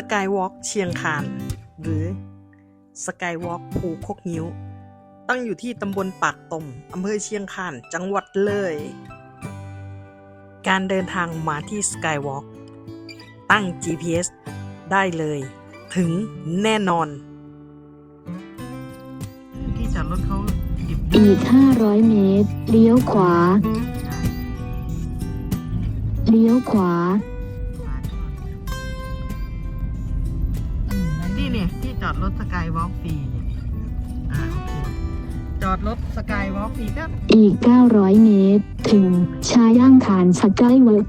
สกายวอล์กเชียงคาน หรือสกายวอล์กภูคกนิ้ว ตั้งอยู่ที่ตำบลปากตมอำเภอเชียงคาน จังหวัดเลย การเดินทางมาที่สกายวอล์กตั้ง GPS ได้เลย ถึงแน่นอน ที่จอดรถเขาดิบอีก 500 เมตร เลี้ยวขวา เลี้ยวขวา จอดรถสกายวอล์กฟรีเนี่ยอ่าโอเคจอดรถสกายวอล์กฟรีก็อีก 900 เมตร ถึงชาย่างขานสกายเวิร์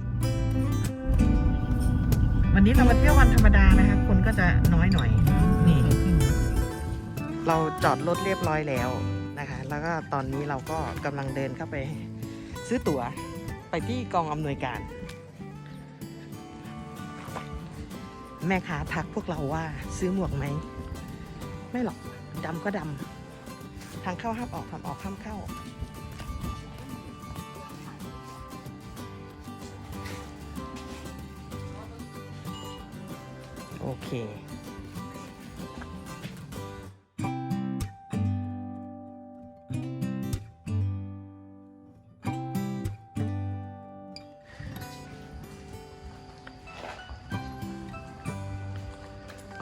วันนี้เรามาเที่ยววันธรรมดานะคะ คนก็จะน้อยหน่อยนี่เราจอดรถเรียบร้อยแล้วนะคะ แล้วก็ตอนนี้เราก็กำลังเดินเข้าไป ซื้อตั๋วไปที่กองอำนวยการ แม่ค้าทักพวกเราว่าซื้อหมวกไหม ไม่หรอกดำก็ดำทางเข้าห้ามออกทางออกห้ามเข้า โอเค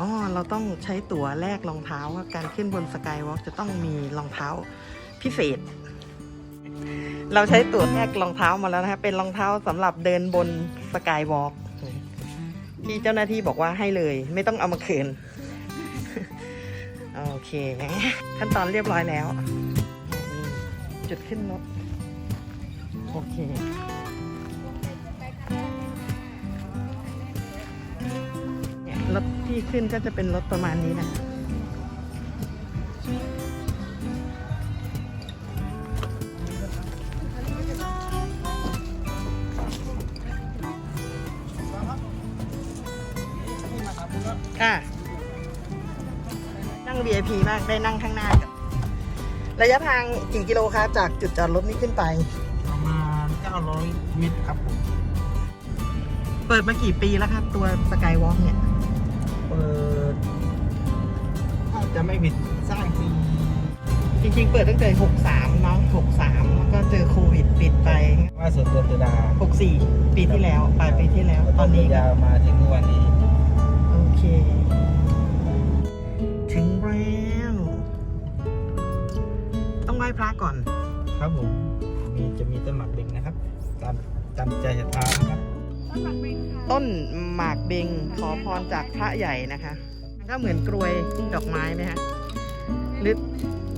อ๋อเราต้องใช้ตั๋วแลกรองเท้าว่าการขึ้นบนสกายวอล์กจะต้องมีรองเท้าพิเศษ เราใช้ตั๋วแลกรองเท้ามาแล้วนะคะเป็นรองเท้าสำหรับเดินบนสกายวอล์กที่เจ้าหน้าที่บอกว่าให้เลย ไม่ต้องเอามาคืนโอเค ขั้นตอนเรียบร้อยแล้ว จุดขึ้นรถโอเค รถที่ขึ้นก็จะเป็นรถประมาณนี้นะค่ะ นั่ง VIP มากได้นั่งข้างหน้ากับระยะทางกี่กิโลคะจากจุดจอดรถนี้ขึ้นไป ประมาณ 900 เมตรครับผม เปิดมากี่ปีแล้วครับ ตัวสกายวอล์กเนี่ยเปิ ดถ้าจะไม่ผิดสร้างปีจริง ๆ เปิดตั้งแต่ 63เนาะ63 แล้วก็เจอโควิดปิดไป ว่าส่วนตัวตุดา64 ปีที่แล้วปลายปีที่แล้ว ตอนนี้ก็ยาวมาถึงวันนี้ โอเค ถึงแล้วต้องไหว้พระก่อน ครับผม มีจะมีต้นหมากเบงนะครับ ตามตามใจศรัทธานะครับ ต้นหมากเบงขอพรจากพระใหญ่นะคะก็เหมือนกรวยดอกไม้ไหมคะหรือ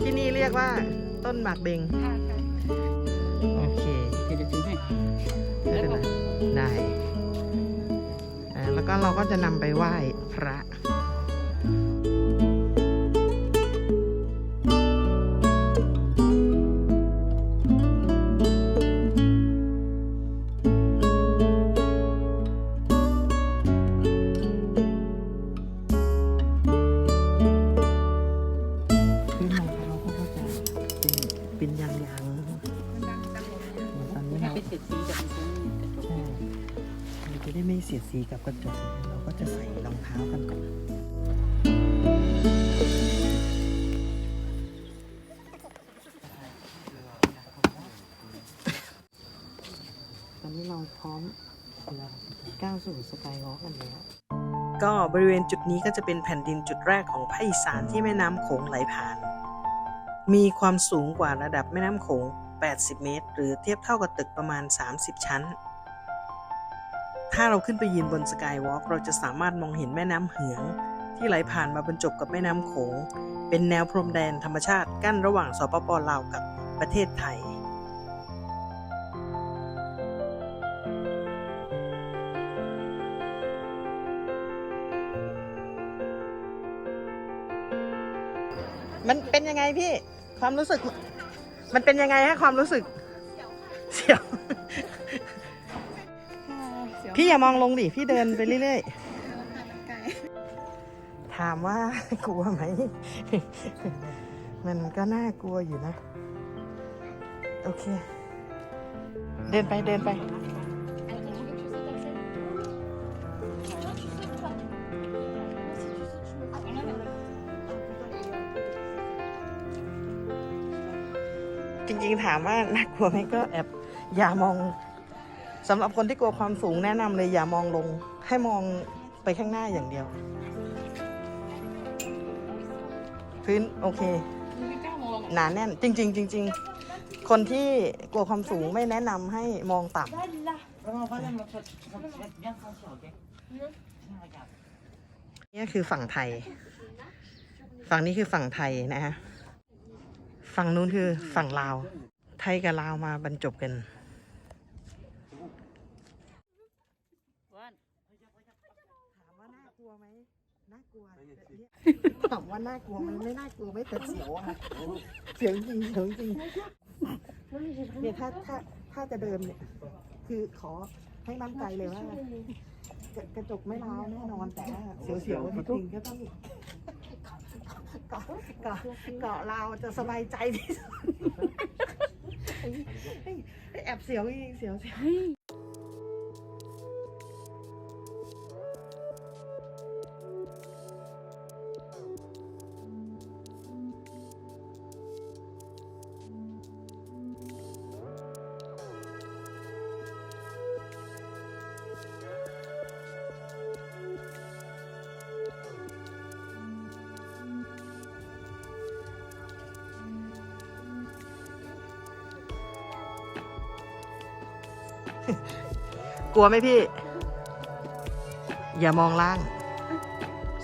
ที่นี่เรียกว่าต้นหมากเบงโอเคเดี๋ยวจะซื้อให้ไม่เป็นไรได้อ่าแล้วก็เราก็จะนำไปไหว้พระ จะได้ไม่เสียดสีกับกระจก เราก็จะใส่รองเท้ากันก่อนตอนนี้เราพร้อมก้าวสู่สกายวอล์กกันแล้วก็บริเวณจุดนี้ก็จะเป็นแผ่นดินจุดแรกของภาคอีสานที่แม่น้ำโขงไหลผ่าน มีความสูงกว่าระดับแม่น้ำโขง 80 เมตร หรือเทียบเท่ากับตึกประมาณ 30 ชั้น ถ้าเราขึ้นไปยืนบนสกายวอล์กเราจะสามารถมองเห็นแม่น้ำเหือง ที่ไหลผ่านมาบรรจบกับแม่น้ำโขง เป็นแนวพรมแดนธรรมชาติกั้นระหว่างสปปลาวกับประเทศไทย มันเป็นยังไงพี่ ความรู้สึก มันเป็นยังไงฮะความรู้สึก พี่อย่ามองลงดิ พี่เดินไปเรื่อยๆ ถามว่ากลัวไหม มันก็น่ากลัวอยู่นะ โอเค เดินไปเดินไป จริงๆ ถามว่าน่ากลัวไหมก็แอบอย่ามอง สำหรับคนที่กลัวความสูงแนะนำเลยอย่ามองลง ให้มองไปข้างหน้าอย่างเดียว พื้นโอเคไม่กล้ามองอะหนาแน่น จริง ๆ จริง ๆ คนที่กลัวความสูงไม่แนะนำให้มองต่ำนี่คือฝั่งไทย ฝั่งนี้คือฝั่งไทยนะฮะ ฝั่งนู้นคือฝั่งลาว ไทยกับลาวมาบรรจบกันว่าน ถามว่าน่ากลัวไหมน่ากลัว ถามว่าน่ากลัวไหมไม่น่ากลัวไม่แต่เสียวอะเสียวจริงเสียวจริงเนี่ยถ้าถ้าถ้าจะเดินเนี่ย คือขอให้มั่นใจเลยว่ากระจกไม่ร้าวแน่นอนแต่ว่าเสียวๆนิดนึงก็ต้องเกาะเกาะเกาะเราจะสบายใจที่สุดเฮ้แอบเสียวจริงเสียวเสียว กลัวไหมพี่ อย่ามองล่าง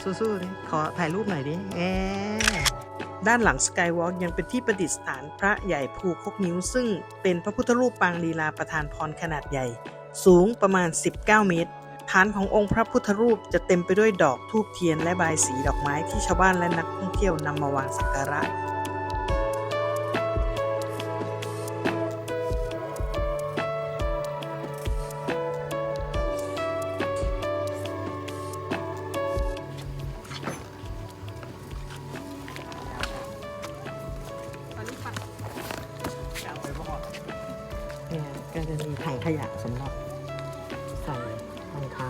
สู้ๆดิขอถ่ายรูปหน่อยดิแอด้านหลังสกายวอล์กยังเป็นที่ประดิษฐานพระใหญ่ภูคกนิ้ว ซึ่งเป็นพระพุทธรูปปางลีลาประธานพรขนาดใหญ่ สูงประมาณ 19 เมตร ฐานขององค์พระพุทธรูปจะเต็มไปด้วยดอกทูบเทียนและใบสีดอกไม้ที่ชาวบ้านและนักท่องเที่ยวนำมาวางสักการะ ก็จะมีถังขยะสำหรับใส่รองเท้า